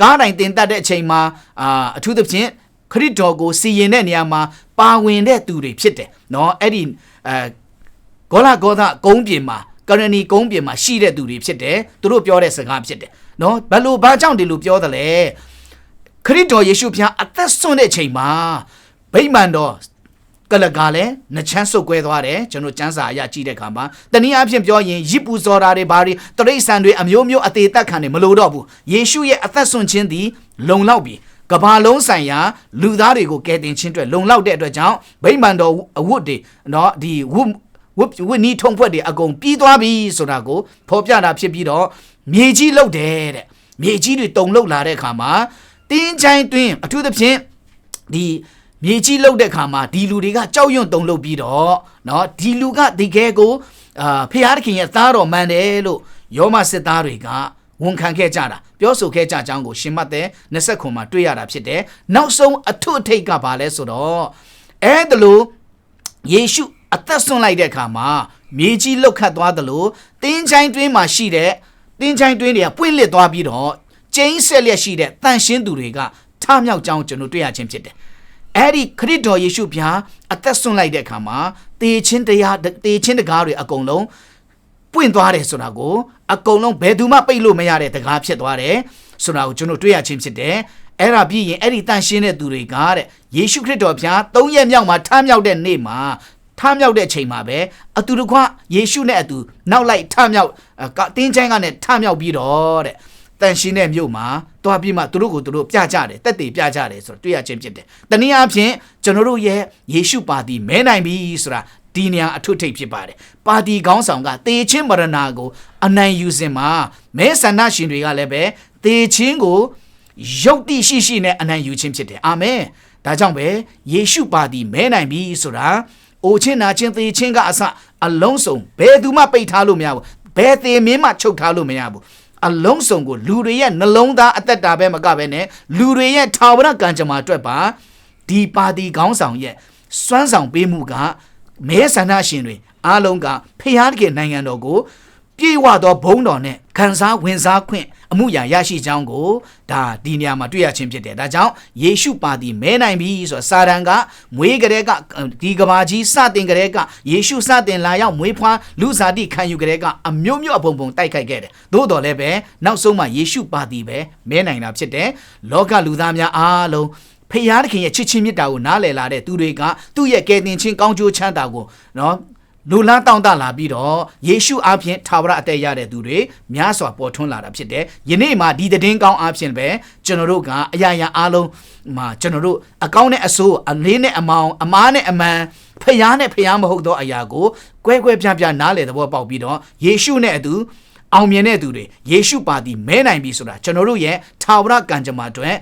A: ကားတိုင်းတင်တတ်တဲ့အချိန်မှာအာအထူးသဖြင့်ခရစ်တော်ကိုစီရင်တဲ့နေရာမှာပါဝင်တဲ့သူတွေဖြစ်တယ်နော်အဲ့ဒီအဲဂေါလာဂေါသကုန်းပြင်မှာကရဏီကုန်းပြင်မှာရှိတဲ့သူတွေဖြစ်တယ်သူတို့ပြောတဲ့စကားဖြစ်တယ်နော်ဘယ်လိုဘာကြောင့်ဒီလိုပြောသလဲခရစ်တော်ယေရှုဖျားအသက်ဆွတဲ့ချိန်မှာဗိမာန်တော် ကလကလည်းနှချမ်းဆုပ်ကွဲသွားတယ်ကျွန်တော်စံစာအရကြည့်တဲ့ခါမှာတနည်းအားဖြင့်ပြောရင်ရစ်ပူဇော်တာတွေဘာတွေတရိษံတွေအမျိုးမျိုးအသေးသက်ခံတွေမလိုတော့ဘူးယေရှုရဲ့အသက်ဆွခြင်းသည်လုံလောက်ပြီကဘာလုံးဆိုင်ရာလူသားတွေကိုကယ်တင်ခြင်းအတွက်လုံလောက်တဲ့အတွက်ကြောင့်ဗိမာန်တော်အဝတ်တွေเนาะဒီဝတ်ဝတ်ဝတ်နီးထုံဖွဲ့တွေအကုန်ပြီးသွားပြီဆိုတာကိုဖော်ပြတာဖြစ်ပြီးတော့မြေကြီးလုတ်တယ်တဲ့မြေကြီးတွေတုံလုတ်လာတဲ့အခါမှာတင်းချိုင်းတွင်းအထူးသဖြင့်ဒီ မြေကြီးလုတ်တဲ့ခါမှာဒီလူတွေကကြောက်ရွံ့တုန်လှုပ်ပြီးတော့เนาะဒီလူကဒီကဲကိုအာဖျားသခင်ရဲ့သားတော်မှန်တယ်လို့ယောမစစ်သားတွေကဝန်ခံခဲ့ကြတာပြောဆိုခဲ့ကြကြောင်းကိုရှင်မတ်တဲ့20ခုမှာတွေ့ရတာဖြစ်တယ်နောက်ဆုံးအထွတ်အထိပ်ကဘာလဲဆိုတော့အဲ့ဒါလို့ယေရှုအသက်ဆွန့်လိုက်တဲ့အခါမှာမြေကြီးလှုပ်ခတ်သွားသလိုတင်းချိုင်းတွင်းမှာရှိတဲ့ပ တင်းချိုင်းတွင်းတွေကပွင့်လစ်သွားပြီးတော့ကျင်းဆက်လျက်ရှိတဲ့တန်ရှင်းသူတွေကထမြောက်ကြောင်းကျွန်တော်တွေ့ရခြင်းဖြစ်တယ်။ အဲ့ဒီခရစ်တော်ယေရှုဖျားအသက်ဆွန့်လိုက်တဲ့အခါမှာတေချင်းတရားတေချင်းတကားတွေအကုန်လုံးပွင့်သွားတယ်ဆိုတာကိုအကုန်လုံးဘယ်သူမှပိတ်လို့မရတဲ့တကားဖြစ်သွားတယ်ဆိုတာကိုကျွန်တော်တွေ့ရခြင်းဖြစ်တယ်။အဲ့ဒါပြီးရင်အဲ့ဒီတန်ရှင်းတဲ့သူတွေကတဲ့ယေရှုခရစ်တော်ဖျား၃ရက်မြောက်မှာထမြောက်တဲ့နေ့မှာထမြောက်တဲ့ချိန်မှာပဲအတူတကွယေရှုနဲ့အတူနောက်လိုက်ထမြောက်တင်းချိုင်းကနဲ့ထမြောက်ပြီးတော့တဲ့ တန်ရှင်းတဲ့မြို့မှာတွားပြီးမှသူတို့ကိုသူတို့ပြကြတယ်တက်တည်ပြကြတယ်ဆိုတော့တွေ့ရခြင်းဖြစ်တယ်။တနည်းအားဖြင့်ကျွန်တော်တို့ရဲ့ယေရှုပါတီမဲနိုင်ပြီဆိုတာဒီနေရာအထွတ်ထိပ်ဖြစ်ပါတယ်။ပါတီခေါင်းဆောင်ကတေချင်းမရဏကိုအနိုင်ယူစဉ်မှာမဲဆန္ဒရှင်တွေကလည်းပဲတေချင်းကိုရုပ်တိရှိရှိနဲ့အနိုင်ယူခြင်းဖြစ်တယ်။အာမင်။ဒါကြောင့်ပဲယေရှုပါတီမဲနိုင်ပြီဆိုတာအိုချင်းနာချင်းသေချင်းကအစအလုံးစုံဘယ်သူမှပိတ်ထားလို့မရဘူးဘယ်သေးမင်းမှချုပ်ထားလို့မရဘူး အလုံးစုံကိုလူတွေရဲ့နှလုံးသားအသက်တာပဲမကပဲနဲ့လူတွေရဲ့ထာဝရကံကြမ္မာအတွက်ပါဒီပါတီခေါင်းဆောင်ရဲ့စွမ်းဆောင်ပေးမှုကမဲဆန္ဒရှင်တွေအားလုံးကဖျားတကယ်နိုင်ငံတော်ကို ပြေဝသောဘုံတော်နဲ့ခံစားဝင်စားခွင့်အမှုရာရရှိကြောင်းကိုဒါဒီနေရာမှာတွေ့ရခြင်းဖြစ်တယ်ဒါကြောင့်ယေရှုပါတီမဲနိုင်ပြီဆိုတော့စာတန်ကမွေးကလေးကဒီကဘာကြီးစတင်ကလေးကယေရှုစတင်လာရောက်မွေးဖွားလူစားတိခံယူကလေးကအမျိုးမျိုးအပုံပုံတိုက်ခိုက်ခဲ့တယ်သို့တော်လည်းပဲနောက်ဆုံးမှယေရှုပါတီပဲမဲနိုင်တာဖြစ်တယ်လောကလူသားများအားလုံးဖခင်သခင်ရဲ့ချစ်ချင်းမေတ္တာကိုနားလည်လာတဲ့သူတွေကသူ့ရဲ့ကယ်တင်ခြင်းကောင်းကျိုးချမ်းသာကိုနော် လူလားတောင့်တလာပြီးတော့ယေရှုအားဖြင့်ထာဝရအသက်ရတဲ့သူတွေများစွာပေါ်ထွန်းလာတာဖြစ်တယ်။ယနေ့မှာဒီသတင်းကောင်းအားဖြင့်ပဲကျွန်တော်တို့ကအရာရာအားလုံးမှာကျွန်တော်တို့အကောင်းနဲ့အဆိုးအလေးနဲ့အမောင်အမားနဲ့အမှန်ဖျားနဲ့ဖျားမဟုတ်သောအရာကိုကွဲကွဲပြားပြားနားလည်သဘောပေါက်ပြီးတော့ယေရှုနဲ့အတူအောင်မြင်တဲ့သူတွေယေရှုပါတီမဲနိုင်ပြီဆိုတာကျွန်တော်တို့ရဲ့ထာဝရကံကြမ္မာအတွက်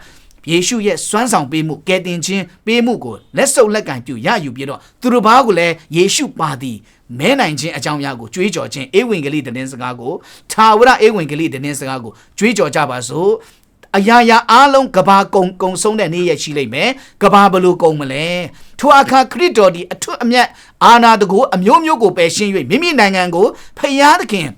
A: ယေရှုရဲ့စွမ်းဆောင်ပေးမှုကယ်တင်ခြင်းပေးမှုကိုလက်စုပ်လက်ကင်ပြုရယူပြီးတော့သူတို့ဘာကိုလည်းယေရှုပါသည် မဲနိုင်ခြင်းအကြောင်းအရာကိုကြွေးကြော်ခြင်းဧဝံဂေလိသတင်းစကားကိုထာဝရဧဝံဂေလိသတင်းစကားကိုကြွေးကြော်ကြပါစို့အရာရာအားလုံးကဘာကုံကုံဆုံးတဲ့နေ့ရက်ရှိလိမ့်မယ်ကဘာဘလို့ကုံမလဲထိုအခါခရစ်တော်ဒီအထွတ်အမြတ်အာနာတကိုအမျိုးမျိုးကိုပယ်ရှင်း၍မိမိနိုင်ငံကိုဖျားသခင်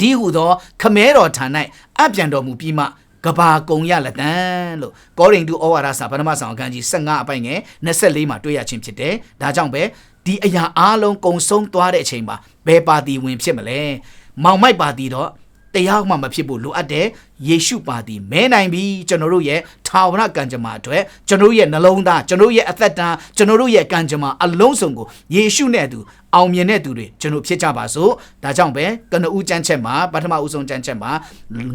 A: ဒီဟုသော ခမဲတော်ဌာ၌အပြန်တော်မူပြီးမှကဘာကုံရလက်တန်လို့ကောရိန္သုဩဝါဒစာပထမဆောင်အခန်းကြီး15အပိုင်ငယ်24မှာတွေ့ရခြင်းဖြစ်တယ်။ဒါကြောင့်ပဲ ဒီအရာအားလုံးကုံဆုံးသွားတဲ့အချိန်မှာဘယ်ပါတီဝင်ဖြစ်မလဲ။မောင်မိုက်ပါတီတော့တရားမှမဖြစ်ဖို့လိုအပ်တယ်ယေရှုပါတီမဲနိုင်ပြီကျွန်တော်တို့ရဲ့ထာဝရကံကြမ္မာအတွက်ကျွန်တော်တို့ရဲ့နှလုံးသားကျွန်တော်တို့ရဲ့အသက်တာကျွန်တော်တို့ရဲ့ကံကြမ္မာအလုံးစုံကိုယေရှုနဲ့အတူအောင်မြင်တဲ့သူတွေကျွန်တော်ဖြစ်ကြပါစို့ဒါကြောင့်ပဲကနဦးကျမ်းချက်မှာပထမဦးဆုံးကျမ်းချက်မှာ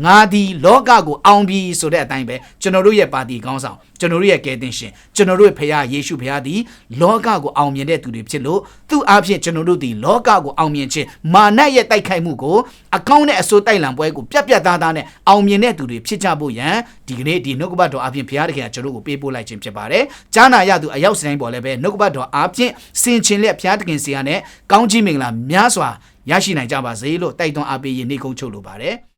A: ငါဒီလောကကိုအောင်ပြီဆိုတဲ့အတိုင်းပဲကျွန်တော်တို့ရဲ့ပါတီကောင်းဆောင်ကျွန်တော်တို့ရဲ့ကယ်တင်ရှင်ကျွန်တော်တို့ရဲ့ဖခင်ယေရှုဖခင်သည်လောကကိုအောင်မြင်တဲ့သူတွေဖြစ်လို့သူ့အားဖြင့်ကျွန်တော်တို့ဒီလောကကိုအောင်မြင်ခြင်းမာနရဲ့တိုက်ခိုက်မှုကိုအကောင်းနဲ့အဆိုးတိုက်လံပွဲကိုပြက်ပြက်သားသားနဲ့အောင်မြင်တဲ့သူတွေဖြစ်ကြဖို့ရန်ဒီကနေ့ဒီနှုတ်ကပတ်တော်အပြင်ဘုရားသခင်ကကျွန်တော်တို့ကိုပေးပို့လိုက်ခြင်းဖြစ်ပါတယ်။ကြားနာရသူအရောက်စတိုင်းပေါ်လည်းပဲနှုတ်ကပတ်တော်အပြင်စင်ချင်လက်ဘုရားသခင်စီကနဲ့ကောင်းကြီးမင်္ဂလာများစွာရရှိနိုင်ကြပါစေလို့တိုက်တွန်းအားပေးရနေကုန်းချုပ်လိုပါတယ်။